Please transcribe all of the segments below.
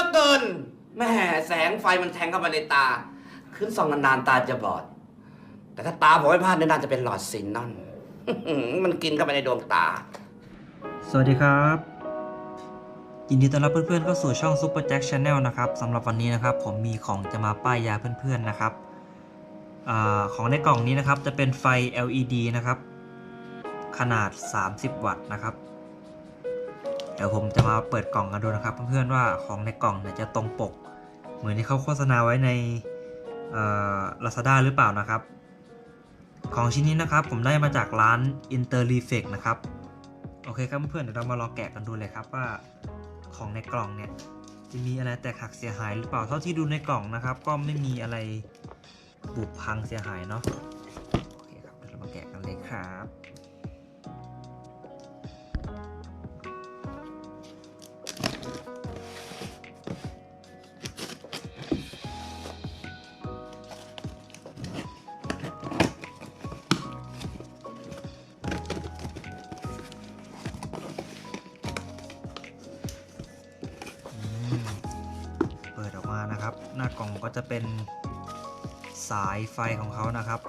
ลือเกินแหม่แสงไฟมันแทงเข้ามาในตา ขึ้นส่องนานๆตาจะบอด แต่ถ้าตาผมไม่พลาดนี่ยน่าจะเป็นหลอดซินนอนมันกินเข้าไปในดวงตา สวัสดีครับ ยินดีต้อนรับเพื่อนๆเข้าสู่ช่อง Super Jack Channel นะครับสำหรับวันนี้นะครับ ผมมีของจะมาป้ายยาเพื่อนๆนะครับอของในกล่องนี้นะครับจะเป็นไฟ LED นะครับ ขนาด 30 วัตต์นะครับ ดี๋ยวผมจะมาเปิดกล่องกันดูนะครับ เพื่อนๆว่าของในกล่องเนี่ยจะตรงปก เหมือนที่เขาโฆษณาไว้ในลาซาด้าหรือเปล่านะครับ ของชิ้นนี้นะครับผมได้มาจากร้าน Inter Reflex นะครับ โอเคครับเพื่อนๆเดี๋ยวเรามาลองแกะกันดูเลยครับว่าของในกล่องเนี่ยจะมีอะไรแตกหักเสียหายหรือเปล่าเท่าที่ดูในกล่องนะครับ ก็ไม่มีอะไรบุบพังเสียหายเนาะโอเคครับเดี๋ยวเรามาแกะกันเลยครับ หน้ากล่องก็จะเป็นสายไฟของเขานะครับ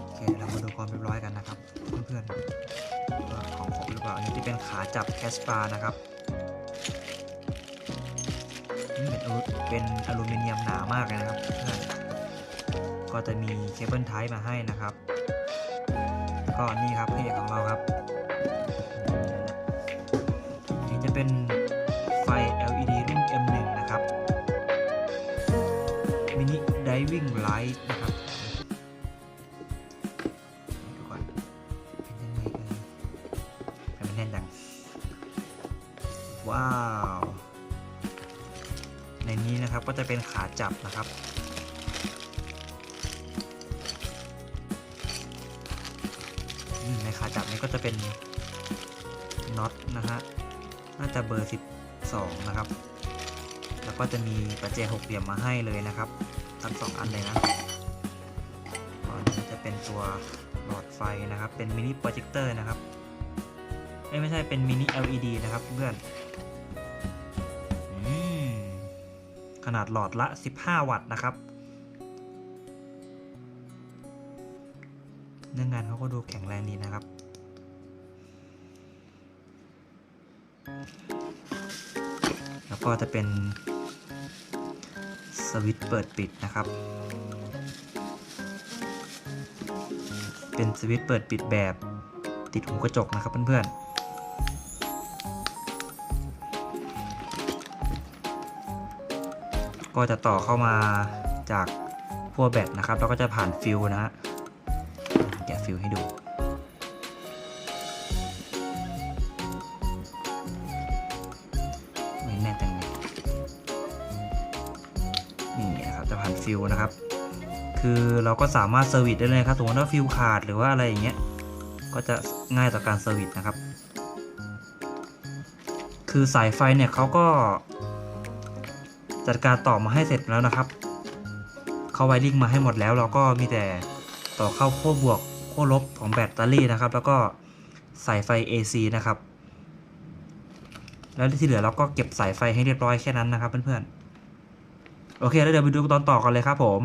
โอเคเรามาดูความเรียบร้อยกันนะครับ เพื่อนๆว่าของครบหรือเปล่าอันนี้ที่เป็นขาจับแคสปานะครับนี่เป็นอลูเป็นอลูมิเนียมหนามากเลยนะครับเพื่อนก็จะมีเคเบิลไทป์มาให้นะครับ ก็นี่ครับเอกของเราครับนี่จะเป็น Mini Diving Light นะครับดูก่อนเป็นยังไงเอ่ยทำไมแน่นจัง ว้าว ในนี้นะครับก็จะเป็นขาจับนะครับในขาจับนี้ก็จะเป็นน็อตนะฮะ น่าจะเบอร์ 12 นะครับ แล้วก็จะมีประแจหกเหลี่ยมมาให้เลยนะครับ ทั้งสองอันเลยนะก่อนนี้จะเป็นตัวหลอดไฟนะครับ เป็นมินิโปรเจคเตอร์นะครับเอ้ยไม่ใช่เป็นมินิ LED นะครับเพื่อนอขนาดหลอดละ 15 วัตต์นะครับเนื้องงานเขาก็ดูแข็งแรงดีนะครับ แล้วก็จะเป็น วิตช์เปิดปิดนะครับ เป็นสวิตช์เปิดปิดแบบติดหูกระจกนะครับเพื่อนๆ ก็จะต่อเข้ามาจากพัวแบตนะครับ แล้วก็จะผ่านฟิวนะฮะแกะฟิวให้ดู ฟิวนะครับ คือเราก็สามารถเซอร์วิสได้เลยครับสมมติว่าฟิวขาดหรือว่าอะไรอย่างเงี้ย ก็จะง่ายต่อการเซอร์วิสนะครับ คือสายไฟเนี่ยเขาก็ จัดการต่อมาให้เสร็จแล้วนะครับ เขาไวริงมาให้หมดแล้ว เราก็มีแต่ต่อเข้าขั้วบวกขั้วลบของแบตเตอรี่นะครับ แล้วก็สายไฟ AC นะครับ แล้วที่เหลือเราก็เก็บสายไฟให้เรียบร้อยแค่นั้นนะครับเพื่อนๆ โอเค แล้วเดี๋ยวไปดูตอนต่อกันเลยครับผม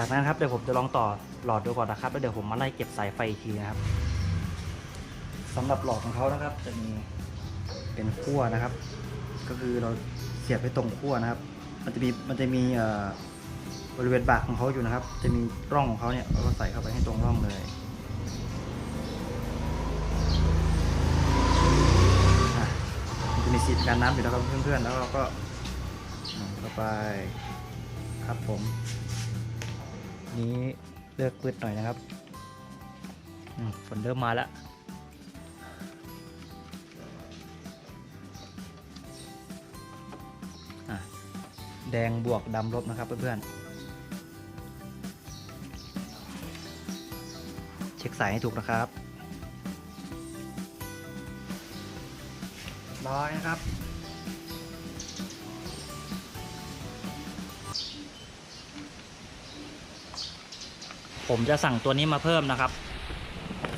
จากนั้นครับเดี๋ยวผมจะลองต่อหลอดดูก่อนนะครับแล้วเดี๋ยวผมมาไล่เก็บสายไฟอีกทีนะครับสำหรับหลอดของเขานะครับ จะมีเป็นขั้วนะครับ ก็คือเราเสียบไปตรงขั้วนะครับ มันจะมีมันจะมีเอ่อบริเวณปากของเขาอยู่นะครับ จะมีร่องของเขาเนี่ยเราก็ใส่เข้าไปให้ตรงร่องเลยอะมันจะมีสีการน้ำอยู่นะครับเพื่อนๆแล้วเราก็เข้าไปครับผม นี้เลือกปืดหน่อยนะครับฝนเริ่มมาแล้วแดงบวกดำลบนะครับเพื่อนๆ เช็คสายให้ถูกนะครับร้อยนะครับ ผมจะสั่งตัวนี้มาเพิ่มนะครับ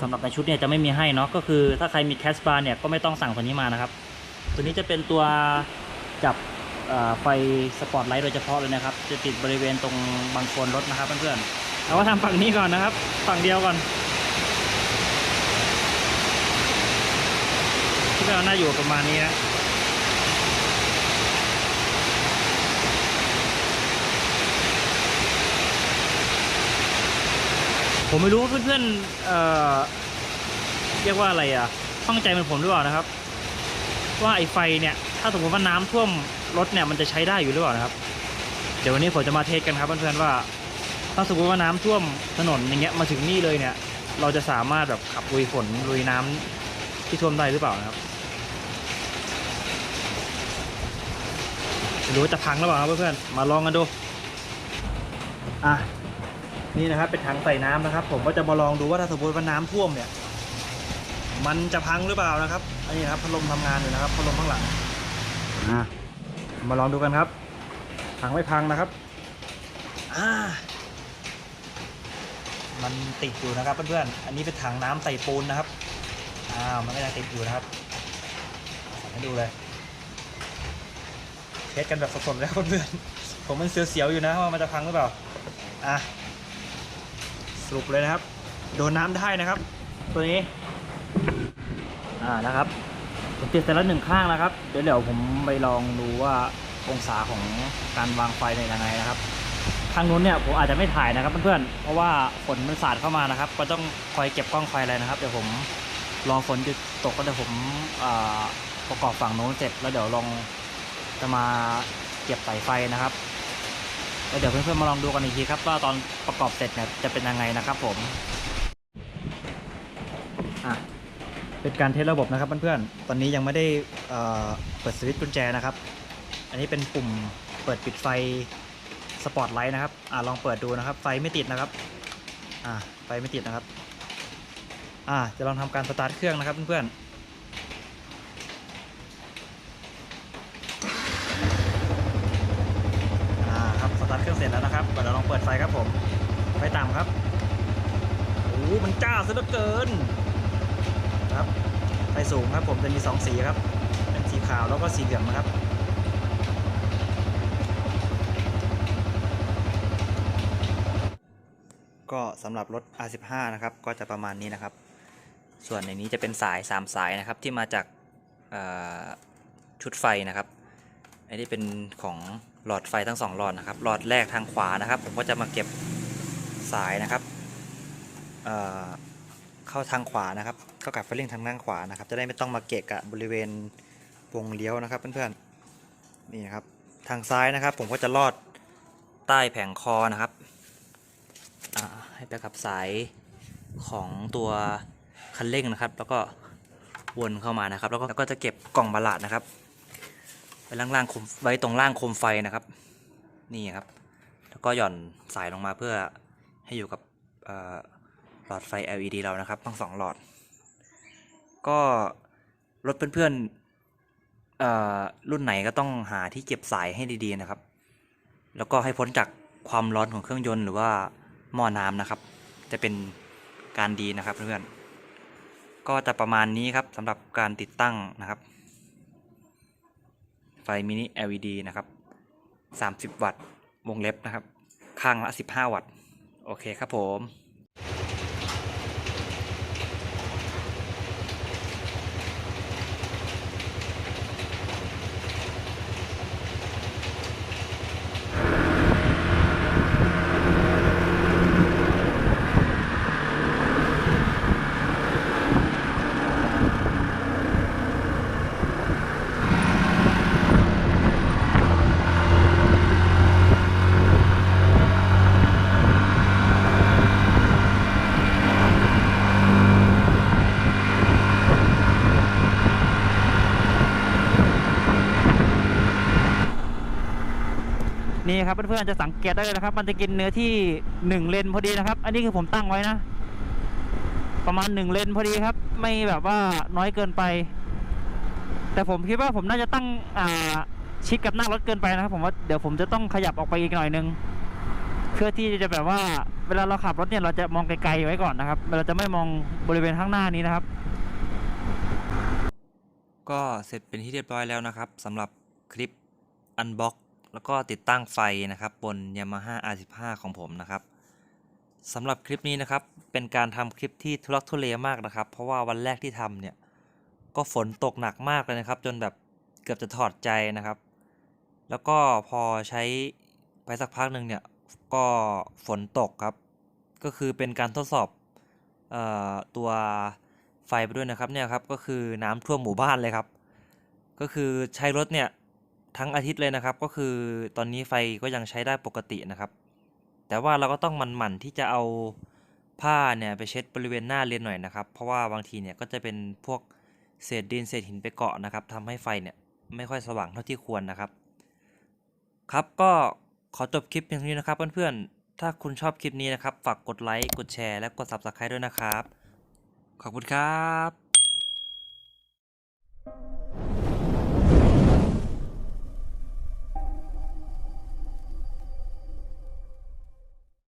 สำหรับในชุดเนี่ยจะไม่มีให้เนาะก็คือถ้าใครมีแคสบาร์เนี่ยก็ไม่ต้องสั่งตัวนี้มานะครับ ตัวนี้จะเป็นตัวจับไฟสปอตไลท์โดยเฉพาะเลยนะครับ จะติดบริเวณตรงบางโคนรถนะครับเพื่อนๆเอาว่าทำฝั่งนี้ก่อนนะครับ ฝั่งเดียวก่อนที่เราน่าอยู่ประมาณนี้นะ ผมไม่รู้ว่าเพื่อนๆเอ่อเรียกว่าอะไรอะข้องใจเหมือนผมหรือเปล่านะครับ ว่าไอ้ไฟเนี่ย ถ้าสมมติว่าน้ำท่วมรถเนี่ยมันจะใช้ได้อยู่หรือเปล่านะครับ เดี๋ยววันนี้ผมจะมาเทสกันครับเพื่อนๆว่า ถ้าสมมติว่าน้ำท่วมถนนอย่างเงี้ยมาถึงนี่เลยเนี่ย เราจะสามารถแบบขับลุยฝนลุยน้ำที่ท่วมได้หรือเปล่านะครับไม่รู้ว่าจะพังหรือเปล่าครับเพื่อนๆมาลองกันดูอะ นี่นะครับเป็นถังใส่น้ำนะครับ ผมก็จะมาลองดูว่าถ้าสมมติว่าน้ำท่วมเนี่ย มันจะพังหรือเปล่านะครับอันนี้ครับพัดลมทำงานอยู่นะครับพัดลมข้างหลังมาลองดูกันครับ ถังไม่พังนะครับอ่ามันติดอยู่นะครับเพื่อนๆอันนี้เป็นถังน้ำใส่ปูนนะครับอ้าวมันก็ยังติดอยู่นะครับให้ดูเลยเทสกันแบบสดๆแล้วเพื่อนๆผมมันเสียวๆอยู่นะว่ามันจะพังหรือเปล่าอะ รุปเลยนะครับ โดนน้ำได้นะครับ ตัวนี้ อ่านะครับ ผมติดเสร็จแล้วหนึ่งข้างแล้วครับ เดี๋ยวเดี๋ยวผมไปลองดูว่าองศาของการวางไฟเป็นยังไงนะครับทางนู้นเนี่ยผมอาจจะไม่ถ่ายนะครับเพื่อนๆ เพราะว่าฝนมันสาดเข้ามานะครับ ก็ต้องคอยเก็บกล้องคอยอะไรนะครับ เดี๋ยวผมรอฝนหยุดตกก็เดี๋ยวผมประกอบฝั่งโน้นเสร็จแล้วเดี๋ยวลองจะมาเก็บสายไฟนะครับ แล้วเดี๋ยวเพื่อนๆมาลองดูกันอีกทีครับว่าตอนประกอบเสร็จเนี่ยจะเป็นยังไงนะครับผมอะเป็นการเทสระบบนะครับเพื่อนๆ ตอนนี้ยังไม่ได้เเปิดสวิตช์กุญแจนะครับ อันนี้เป็นปุ่มเปิดปิดไฟสปอตไลท์นะครับอะลองเปิดดูนะครับ ไฟไม่ติดนะครับอะไฟไม่ติดนะครับอะจะลองทำการสตาร์ทเครื่องนะครับเพื่อนๆ อ่าครับสตาร์ทเครื่องเสร็จแล้วนะครับ เปิดไฟครับผมไฟต่ำครับโอ้โหมันจ้าซะเหลือเกินครับไฟสูงครับผมจะมีสองสีครับเป็นสีขาวแล้วก็สีเหลืองนะครับก็สำหรับรถ R15 นะครับ ก็จะประมาณนี้นะครับ ส่วนในนี้จะเป็นสาย 3 สายนะครับที่มาจากชุดไฟนะครับ อันนี้เป็นของ หลอดไฟทั้งสองหลอดนะครับ หลอดแรกทางขวานะครับ ผมก็จะมาเก็บสายนะครับเเข้าทางขวานะครับ เข้ากับไฟเร่งทางด้านขวานะครับ จะได้ไม่ต้องมาเกะกะบริเวณวงเลี้ยวนะครับเพื่อนๆ นี่นะครับ ทางซ้ายนะครับ ผมก็จะลอดใต้แผงคอนะครับให้ไปกับสายของตัวคันเร่งนะครับ แล้วก็วนเข้ามานะครับ แล้วก็แล้วก็จะเก็บกล่องบาลาดนะครับ ไว้ล่างๆคมไว้ตรงล่างโคมไฟนะครับ นี่ครับ แล้วก็หย่อนสายลงมาเพื่อให้อยู่กับหลอดไฟ LED เรานะครับ ทั้งสองหลอด ก็รถเพื่อนๆรุ่นไหนก็ต้องหาที่เก็บสายให้ดีๆนะครับ แล้วก็ให้พ้นจากความร้อนของเครื่องยนต์หรือว่าหม้อน้ำนะครับ จะเป็นการดีนะครับเพื่อนๆก็จะประมาณนี้ครับสำหรับการติดตั้งนะครับ ไฟมินิ LED นะครับ 30 วัตต์ วงเล็บนะครับ ข้างละ 15 วัตต์ โอเคครับผม นี่ครับเพื่อนๆจะสังเกตได้เลยนะครับ มันจะกินเนื้อที่หนึ่งเลนพอดีนะครับ อันนี้คือผมตั้งไว้นะ ประมาณหนึ่งเลนพอดีครับ ไม่แบบว่าน้อยเกินไป แต่ผมคิดว่าผมน่าจะตั้งอ่าชิดกับหน้ารถเกินไปนะครับ ผมว่าเดี๋ยวผมจะต้องขยับออกไปอีกหน่อยนึงเพื่อที่จะแบบว่าเวลาเราขับรถเนี่ยเราจะมองไกลๆไว้ก่อนนะครับ เราจะไม่มองบริเวณข้างหน้านี้นะครับ ก็เสร็จเป็นที่เรียบร้อยแล้วนะครับสำหรับคลิปอันบ็อก แล้วก็ติดตั้งไฟนะครับบน Yamaha R15 ของผมนะครับสำหรับคลิปนี้นะครับเป็นการทำคลิปที่ทุลักทุเลมากนะครับ เพราะว่าวันแรกที่ทำเนี่ยก็ฝนตกหนักมากเลยนะครับ จนแบบเกือบจะถอดใจนะครับ แล้วก็พอใช้ไปสักพักหนึ่งเนี่ยก็ฝนตกครับ ก็คือเป็นการทดสอบเอ่อตัวไฟไปด้วยนะครับเนี่ยครับก็คือน้ำท่วมหมู่บ้านเลยครับ ก็คือใช้รถเนี่ย ทั้งอาทิตย์เลยนะครับ ก็คือตอนนี้ไฟก็ยังใช้ได้ปกตินะครับ แต่ว่าเราก็ต้องหมั่นๆที่จะเอาผ้าเนี่ยไปเช็ดบริเวณหน้าเลนหน่อยนะครับ เพราะว่าบางทีเนี่ยก็จะเป็นพวกเศษดินเศษหินไปเกาะนะครับทำให้ไฟเนี่ยไม่ค่อยสว่างเท่าที่ควรนะครับ ครับก็ขอจบคลิปเพียงเท่านี้นะครับเพื่อนๆ ถ้าคุณชอบคลิปนี้นะครับ ฝากกดไลค์ กดแชร์ และกด Subscribe ด้วยนะครับ ขอบคุณครับ